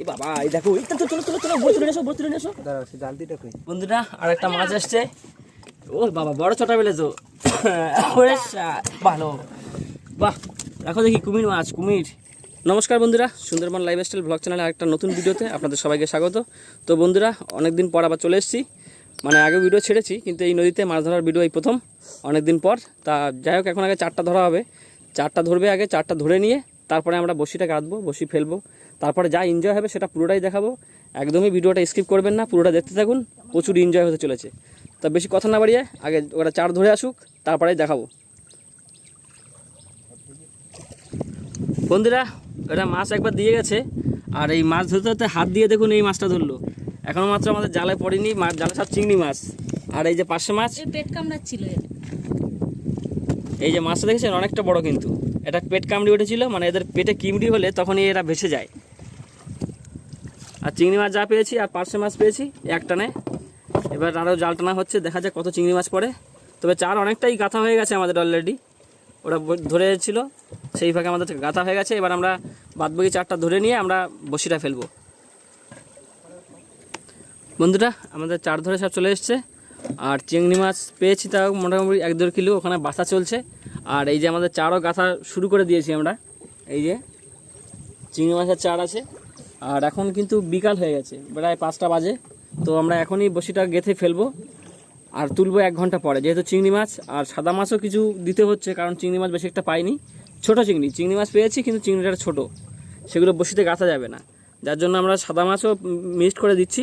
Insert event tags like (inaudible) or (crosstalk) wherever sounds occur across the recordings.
এ বাবা এই দেখো এই তো তো, চলো চলো চলো বড় তুলে এসো বড় তুলে এসো। দাঁড়াও সে জালতিটা কই বন্ধুরা আর একটা মাছ আসছে। ও বাবা বড় ছোটা বেলে তো ওরে শা- ভালো। বাহ দেখো দেখি কুমির মাছ কুমির। নমস্কার বন্ধুরা সুন্দরবন লাইফ লাইফস্টাইল ব্লগ চ্যানেলে একটা নতুন ভিডিওতে আপনাদের সবাইকে স্বাগত। তো বন্ধুরা অনেকদিন পর আবার চলে এসেছি। মানে আগে ভিডিও ছেড়েছি কিন্তু এই নদীতে মাছ ধরার ভিডিও এই প্রথম অনেক দিন পর। তা যাই হোক এখন আগে চারটা ধরা হবে। চারটা ধরবে আগে চারটা ধরে নিয়ে তারপরে আমরা বসিটা কাঁদবো বসি ফেলব। তারপরে যা এনজয় হবে সেটা পুরোটাই দেখাবো। একদমই ভিডিওটা স্কিপ করবেন না পুরোটা দেখতে থাকুন প্রচুর এনজয় হতে চলেছে। তা বেশি কথা না বাড়িয়ে আগে ওরা চার ধরে আসুক তারপরেই দেখাবো। বন্ধুরা এটা মাছ একবার দিয়ে গেছে আর এই মাছ ধরতে ধরতে হাত দিয়ে দেখুন এই মাছটা ধরলো। এখনও মাত্র আমাদের জালে পড়েনি মাছ জালে সব চিংড়ি মাছ। আর এই যে পার্শে মাছ পেট কামড়াচ্ছিল। এই যে মাছটা দেখেছেন? অনেকটা বড় কিন্তু। এটা পেট কামড়ি উঠেছিল মানে এদের পেটে কিমড়ি হলে তখনই এরা ভেসে যায়। আর চিংড়ি মাছ যা পেয়েছি আর পার্শে মাছ পেয়েছি, এক টানে। এবার আরও জাল টানা হচ্ছে, দেখা যাক কত চিংড়ি মাছ পড়ে। তবে চার অনেকটাই গাথা হয়ে গেছে আমাদের অলরেডি ওরা ধরে ছিল, সেই ফাঁকে আমাদের গাথা হয়ে গেছে। এবার আমরা বাদবাকি চারটা ধরে নিয়ে আমরা বসিটা ফেলব। বন্ধুরা, আমাদের চার ধরে সব চলে এসছে। আর চিংড়ি মাছ পেয়েছি তাও মোটামুটি এক দেড় কিলো, ওখানে বাসা চলছে। আর এই যে আমাদের চারও গাথা শুরু করে দিয়েছি আমরা। এই যে চিংড়ি মাছের চার আছে। আর এখন কিন্তু বিকাল হয়ে গেছে, প্রায় পাঁচটা বাজে। তো আমরা এখনই বসিটা গেঁথে ফেলব আর তুলবো এক ঘণ্টা পরে। যেহেতু চিংড়ি মাছ আর সাদা মাছও কিছু দিতে হচ্ছে, কারণ চিংড়ি মাছ বেশি একটা পাইনি। ছোট চিংড়ি চিংড়ি মাছ পেয়েছি কিন্তু চিংড়িটা ছোট। সেগুলো বসিতে গাঁথা যাবে না। যার জন্য আমরা সাদা মাছও মিক্সড করে দিচ্ছি।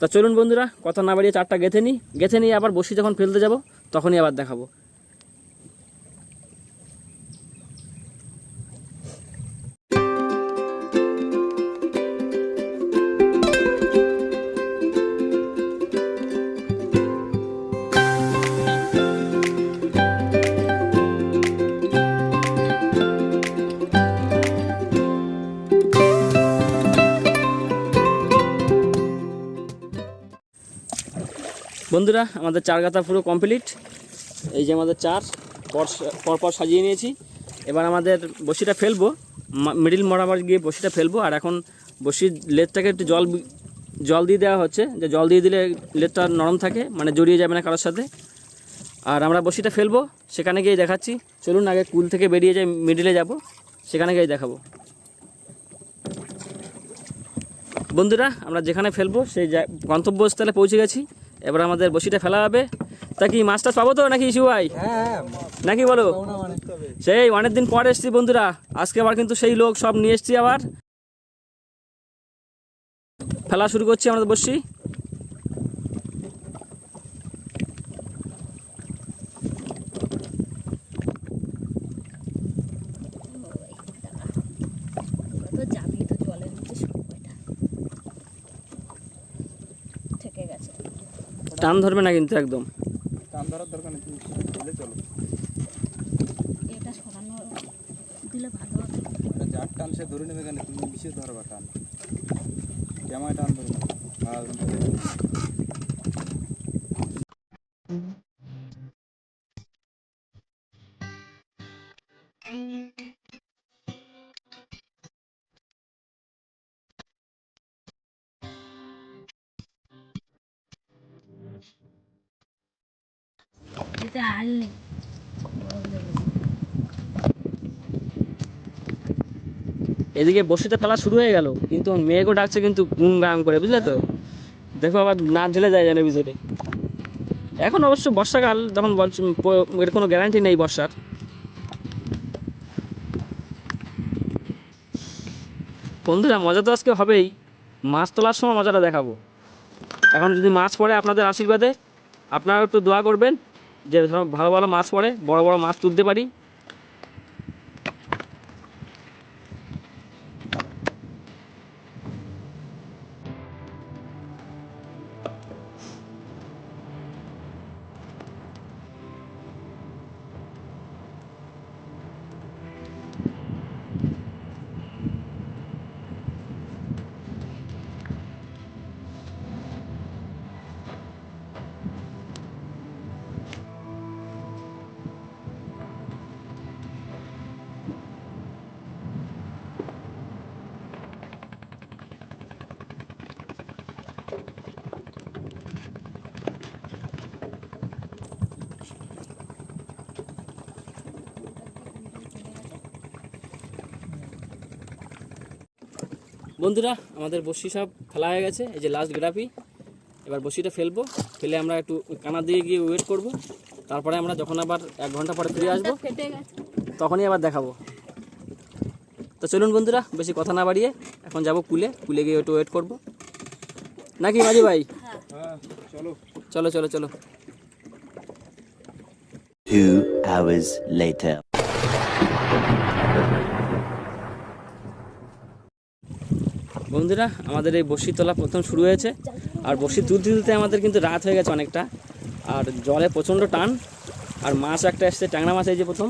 তা চলুন বন্ধুরা, কথা না বাড়িয়ে চারটা গেঁথে নিই। গেঁথে নিয়ে আবার বসি যখন ফেলতে যাব, তখনই আবার দেখাবো। বন্ধুরা, আমাদের চার গাথা পুরো কমপ্লিট এই যে আমাদের চার, পর পরপর সাজিয়ে নিয়েছি। এবার আমাদের বসিটা ফেলব মিডিল মরাবার গিয়ে বসিটা ফেলব, আর এখন বসির লেদটাকে একটু জল জল দিয়ে দেওয়া হচ্ছে। যে জল দিয়ে দিলে লেদটা নরম থাকে মানে জড়িয়ে যাবে না কারোর সাথে। আর আমরা বসিটা ফেলব, সেখানে গিয়ে দেখাচ্ছি। চলুন আগে কুল থেকে বেরিয়ে যাই মিডিলে যাব। সেখানে গিয়ে দেখাবো। বন্ধুরা, আমরা যেখানে ফেলব, সেই গন্তব্যস্থলে পৌঁছে গেছি। এবার আমাদের বসিটা ফেলা হবে। তা কি মাছ টাছ পাবো তো নাকি ইসু ভাই? হ্যাঁ নাকি বলো? সেই অনেক দিন সেই অনেকদিন পর এসছি বন্ধুরা। আজকে আবার কিন্তু সেই লোক সব নিয়ে এসছি আবার। ফেলা শুরু করছি আমাদের বসছি তো যাবি তো জলের নিচে শুরু কয়টা থেকে গেছে টান ধরবে না কিন্তু একদম। টান ধরার দরকার নেই তুমি চলে চলো। এটা সরানো দিলে ভালো হবে। যার টান সে ধরে নেবে কেন? তুমি বিশেষ ধরবা টান। কেমন টান ধরবে? আর এতে হাল এদিকে বসিতে ফেলা শুরু হয়ে গেল, কিন্তু মেয়েকে ডাকছে কিন্তু গুম গাম করে, বুঝলে তো? দেখো আবার না ঢেলে যায় জানে ভিতরে। এখন অবশ্য বর্ষাকাল যখন এর কোনো গ্যারান্টি নেই বর্ষার। বন্ধুরা, মজা তো আজকে হবেই। মাছ তোলার সময় মজাটা দেখাবো। এখন যদি মাছ পড়ে আপনাদের আশীর্বাদে আপনারা একটু দোয়া করবেন। যে ভালো ভালো মাছ পড়ে বড় বড় মাছ তুলতে পারি। বন্ধুরা আমাদের বসি সব ফেলা হয়ে গেছে এই যে লাস্ট গ্রাফি এবার বসিটা ফেলব ফেলে আমরা একটু কানা দিয়ে গিয়ে ওয়েট করব। তারপরে আমরা যখন আবার এক ঘণ্টা পরে ফিরে আসব তখনই আবার দেখাবো। তো চলুন বন্ধুরা বেশি কথা না বাড়িয়ে এখন যাব কুলে কুলে গিয়ে একটু ওয়েট করব। নাকি মাঝি ভাই? হ্যাঁ চলো চলো চলো চলো। Two hours later. বন্ধুরা আমাদের এই বসি তোলা প্রথম শুরু হয়েছে। আর বসি তুলতে তুলতে আমাদের কিন্তু রাত হয়ে গেছে অনেকটা। আর জলে প্রচণ্ড টান। আর মাছ একটা এসছে ট্যাংরা মাছ এই যে প্রথম।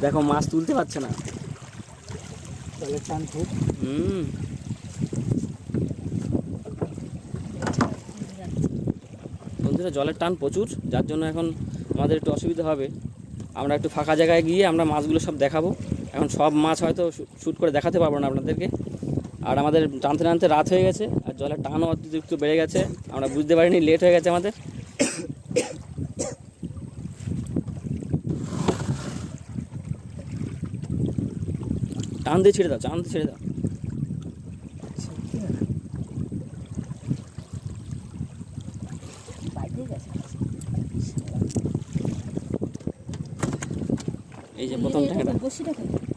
দেখো মাছ তুলতে পারছে না। খুব। হুম। বন্ধুরা জলের টান প্রচুর। যার জন্য এখন আমাদের একটু অসুবিধা হবে। আমরা একটু ফাঁকা জায়গায় গিয়ে আমরা মাছগুলো সব দেখাবো। এখন সব মাছ হয়তো শ্যুট করে দেখাতে পারব না আপনাদেরকে। আর আমাদের টানতে টানতে রাত হয়ে গেছে আর জলের টানও অতিরিক্ত বেড়ে গেছে। আমরা বুঝতে পারিনি লেট হয়ে গেছে আমাদের। টান দিয়ে ছেড়ে দাও টান দিয়ে ছেড়ে দাও। এই যে প্রথম ট্যাংরা বসিটা ফেটে কি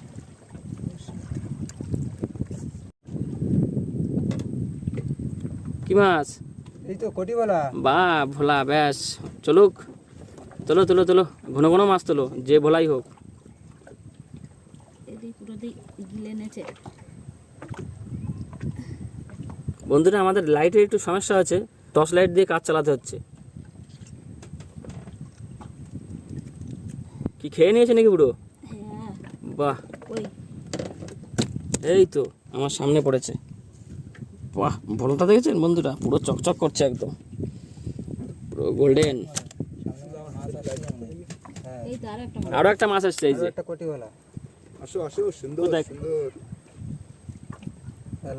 মাছ? এই তো কটিওয়ালা। বা ভোলা ব্যাস। চলুক। তোলো তোলো তোলো। ঘন ঘন মাছ তোলো যে ভোলাই হোক। এদিক পুরো দিক গিলে নেছে বন্ধুরা আমাদের লাইটের একটু সমস্যা আছে টর্চ লাইট দিয়ে কাজ চালাতে হচ্ছে। কি খেয়ে নিয়েছে নাকি বুড়ো? হ্যাঁ। বাহ। এই তো আমার সামনে পড়েছে। বাহ ভোলটা দেখেছেন বন্ধুরা? পুরো চকচক করছে একদম। পুরো গোল্ডেন হ্যাঁ এই তো আর একটা আরও একটা মাছ আসছে এই যে। আসো আসো সুন্দর সুন্দর।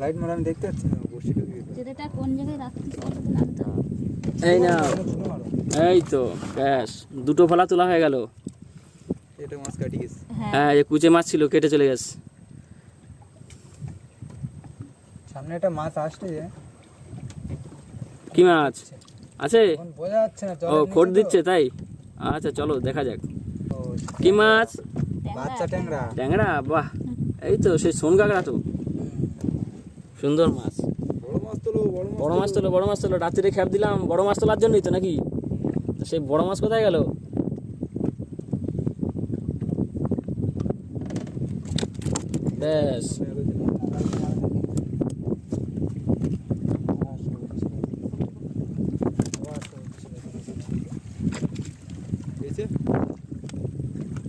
লাইট মারা আমি দেখতে পাচ্ছি না। যেটা কোন জায়গায় এই না এই তো ব্যাস দুটো ফলা তোলা হয়ে গেল। এটা মাছ কাটি গেছে হ্যাঁ। হ্যাঁ এই কুচে মাছ ছিল কেটে চলে গেছে। সামনে একটা মাছ আসছে। কি মাছ? আছে? বোঝা যাচ্ছে না ও খোট দিচ্ছে তাই? আচ্ছা চলো দেখা যাক। কি মাছ? বাচ্চা ট্যাংরা। ট্যাংরা? বাহ! এই তো সেই সোন কাঁকড়া তো। সুন্দর মাছ। বড় মাছ তোলো বড় মাছ তোলো। বড় মাছ তোলো। রাত্রিরে খ্যাপ দিলাম। বড় মাছ তোলার জন্যই তো নাকি? সেই বড় মাছ কোথায় গেল? ব্যাস।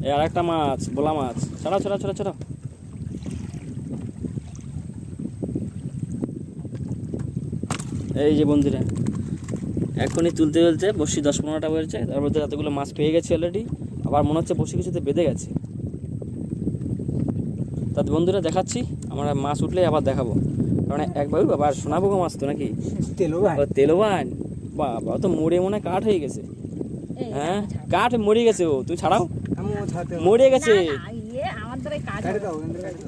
এই আর একটা মাছ বোলা মাছ। ছাড়াও ছাড়াও ছাড়াও ছাড়াও এই যে বন্ধুরা এখনই তুলতে তুলতে বসি দশ পনেরোটা বেড়েছে তার মধ্যে এতগুলো মাছ পেয়ে গেছে অলরেডি আবার মনে হচ্ছে বসি কিছুতে বেঁধে গেছে। তাতে বন্ধুরা দেখাচ্ছি আমরা মাছ উঠলে আবার দেখাবো। কারণ একবার আবার শোনাবো গো মাছ তো নাকি? তেলোবান। বাবা তো মরে মনে কাঠ হয়ে গেছে। হ্যাঁ? কাঠ মরে গেছে ও তুই ছাড়াও। মরে গেছে। ইয়ে।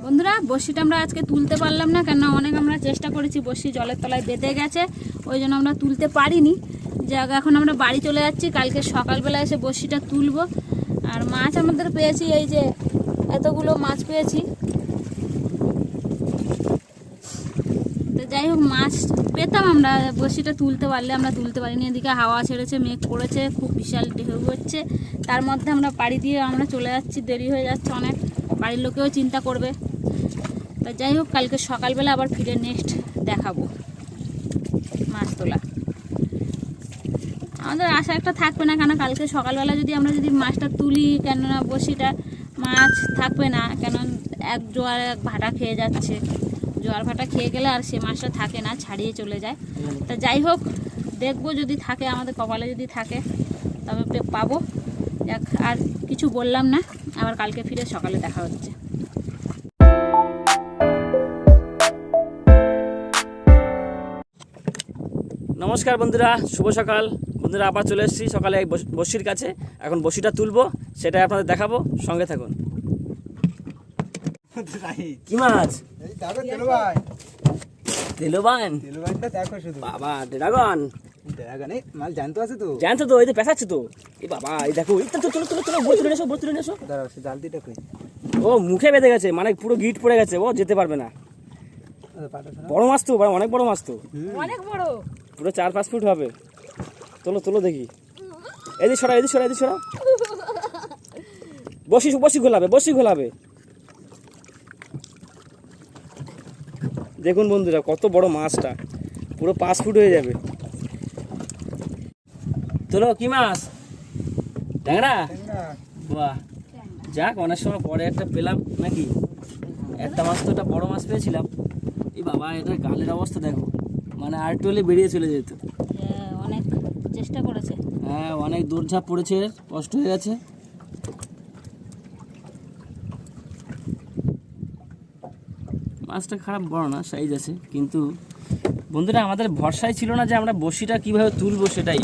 বন্ধুরা বড়শিটা আমরা আজকে তুলতে পারলাম না কেন অনেক আমরা চেষ্টা করেছি বড়শি জলের তলায় বেঁধে গেছে ওই জন্য আমরা তুলতে পারিনি। যাক এখন আমরা বাড়ি চলে যাচ্ছি কালকে সকালবেলা এসে বড়শিটা তুলবো। আর মাছ আমাদের পেয়েছি এই যে এতগুলো মাছ পেয়েছি। তো যাই হোক মাছ পেতাম আমরা বড়শিটা তুলতে পারলে আমরা তুলতে পারিনি। এদিকে হাওয়া ছেড়েছে, মেঘ পড়েছে খুব বিশাল ঢেউ হচ্ছে। তার মধ্যে আমরা বাড়ি দিয়ে আমরা চলে যাচ্ছি, দেরি হয়ে যাচ্ছে অনেক। বাড়ির লোকেও চিন্তা করবে। তা যাই হোক, কালকে সকালবেলা আবার ফিরে নেক্সট দেখাবো। মাছ তোলা। আমাদের আশা একটা থাকবে না কেন কালকে সকালবেলা যদি আমরা যদি মাছটা তুলি, কেননা বসিটা মাছ থাকবে না কেন এক জোয়ার এক ভাটা খেয়ে যাচ্ছে। জোয়ার ভাটা খেয়ে গেলে আর সে মাছটা থাকে না, ছাড়িয়ে চলে যায়। তা যাই হোক, দেখব যদি থাকে, আমাদের কপালে যদি থাকে, তবে পাবো। যাক, আর কিছু বললাম না, আবার কালকে ফিরে সকালে দেখা হচ্ছে। নমস্কার বন্ধুরা, শুভ সকাল। বন্ধুরা, আবার চলে এসেছি সকালে বসির কাছে। এখন বসিটা তুলবো, সেটাই আপনাদের দেখাবো। সঙ্গে থাকুন। কি মাছ? এই দেখো তেলো ভাই। তেলোবান তেলো ভাইটা দেখো শুধু। বাবা ড্রাগন। ড্রাগন মাল জানতো আছে তো। জানতো তো এই যে পেঁচাচ্ছে তো। এই বাবা এই দেখো এই তো তো, চলো চলো চলো বই তুলে এসো বই তুলে এসো। দাঁড়াও সে জালতিটা কই? ও মুখে বেঁধে গেছে মানে পুরো গিট পড়ে গেছে ও যেতে পারবে না। বড় মাছ তো অনেক বড় মাছ তো। অনেক বড়। পুরো চার পাঁচ ফুট হবে। তোলো তোলো দেখি। এদিক সরা এদিক সরা এদিক সরা। বসি বসি ঘোলাবে বসি ঘোলাবে। দেখুন বন্ধুরা কত বড় মাছটা। পুরো পাঁচ ফুট হয়ে যাবে। তোলো কি মাছ? ট্যাংরা? বাহ। যাক অনেক সময় পরে একটা পেলাম নাকি? একটা মাছ তো একটা বড় মাছ পেয়েছিলাম। এই বাবা এটার গালের অবস্থা দেখো। মানে আর একটু হলে বেরিয়ে চলে যেত। হ্যাঁ, অনেক চেষ্টা করেছে। হ্যাঁ অনেক দৌড়ঝাঁপ পড়েছে কষ্ট হয়ে গেছে। মাছটা খারাপ বড় না সাইজ আছে। কিন্তু বন্ধুরা আমাদের ভরসাই ছিল না যে আমরা বসিটা কীভাবে তুলবো সেটাই।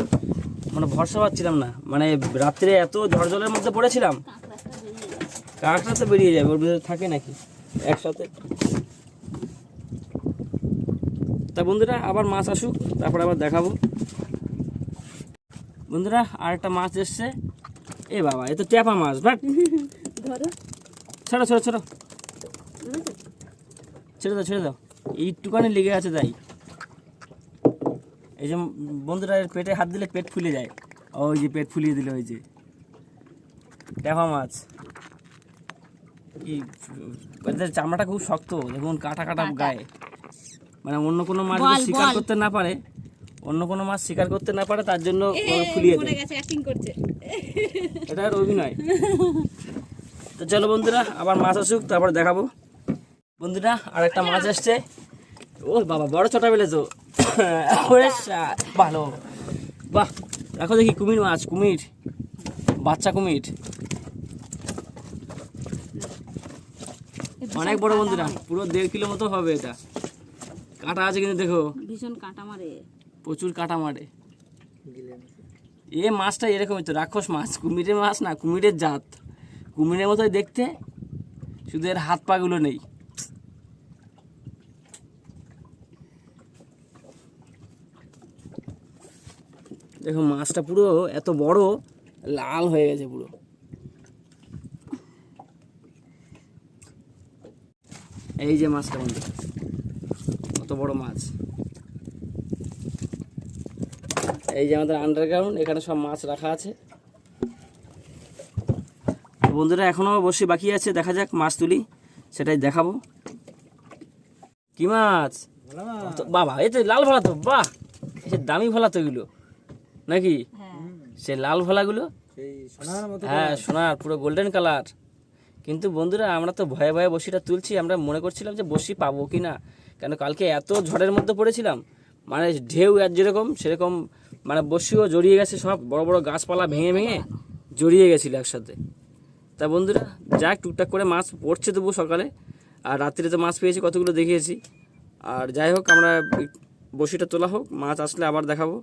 মানে ভরসা পাচ্ছিলাম না। মানে রাত্রে এত ঝড় জলের মধ্যে পড়েছিলাম। কাঁকড়া তো বেরিয়ে যাবে ওর ভিতরে থাকে নাকি? একসাথে। তা বন্ধুরা আবার মাছ আসুক তারপর আবার দেখাবো। বন্ধুরা আর একটা মাছ এসছে। এ বাবা এ তো ট্যাপা মাছ বাট (laughs) ছেড়ো ছেড়ো ছেড়ো। ছেড়ে দাও ছেড়ে দাও। এইটুকানি লেগে আছে তাই। এই যে বন্ধুরা এর পেটে হাত দিলে পেট ফুলে যায়। ওই যে পেট ফুলিয়ে দিল ওই যে। ট্যাপা মাছ। এদের চামড়াটা খুব শক্ত। দেখুন কাটা কাটা গায়ে। মানে অন্য কোনো মাছ যদি শিকার করতে না পারে অন্য কোনো মাছ শিকার করতে না পারে তার জন্য ফুলিয়ে দেয়। এটা আর অভিনয়। তো চলো বন্ধুরা আবার মাছ আসুক তারপর দেখাবো। বন্ধুরা আর একটা মাছ আসছে। ও বাবা বড় ছোটা ওরে ভালো বাহ দেখো দেখি কুমির মাছ কুমির। বাচ্চা কুমির। অনেক বড় বন্ধুরা পুরো দেড় কিলো মতো হবে এটা। কাটা আছে কিন্তু দেখো। ভীষণ কাঁটা মারে। প্রচুর কাটা মারে। এ মাছটা এরকমই তো রাক্ষস মাছ কুমিরের মাছ না কুমিরের জাত। কুমিরের মতোই দেখতে শুধু এর হাত পাগুলো নেই। দেখো মাছটা পুরো এত বড় লাল হয়ে গেছে পুরো। এই যে মাছটা বন্ধু কত বড় মাছ। এই যে আমাদের আন্ডারগ্রাউন্ড এখানে সব মাছ রাখা আছে। বন্ধুরা এখনও বসে বাকি আছে দেখা যাক মাছ তুলি সেটাই দেখাবো। কি মাছ? বাবা এই তো লাল ভোলা তো বাহ এই যে দামি ভোলা তো এগুলো। নাকি? হ্যাঁ। সে লাল ভোলাগুলো? হ্যাঁ সোনার পুরো গোল্ডেন কালার কিন্তু বন্ধুরা আমরা তো ভয়ে ভয়ে বসিটা তুলছি আমরা মনে করছিলাম যে বসি পাবো কি না। কেন কালকে এত ঝড়ের মধ্যে পড়েছিলাম মানে ঢেউ আর যেরকম সেরকম মানে বসিও জড়িয়ে গেছে সব বড় বড় গাছপালা ভেঙে ভেঙে জড়িয়ে গেছিল একসাথে। তা বন্ধুরা যাক টুকটাক করে মাছ পড়ছে তবু সকালে আর রাত্রিতে তো মাছ পেয়েছি কতগুলো দেখিয়েছি। আর যাই হোক আমরা বসিটা তোলা হোক মাছ আসলে আবার দেখাবো।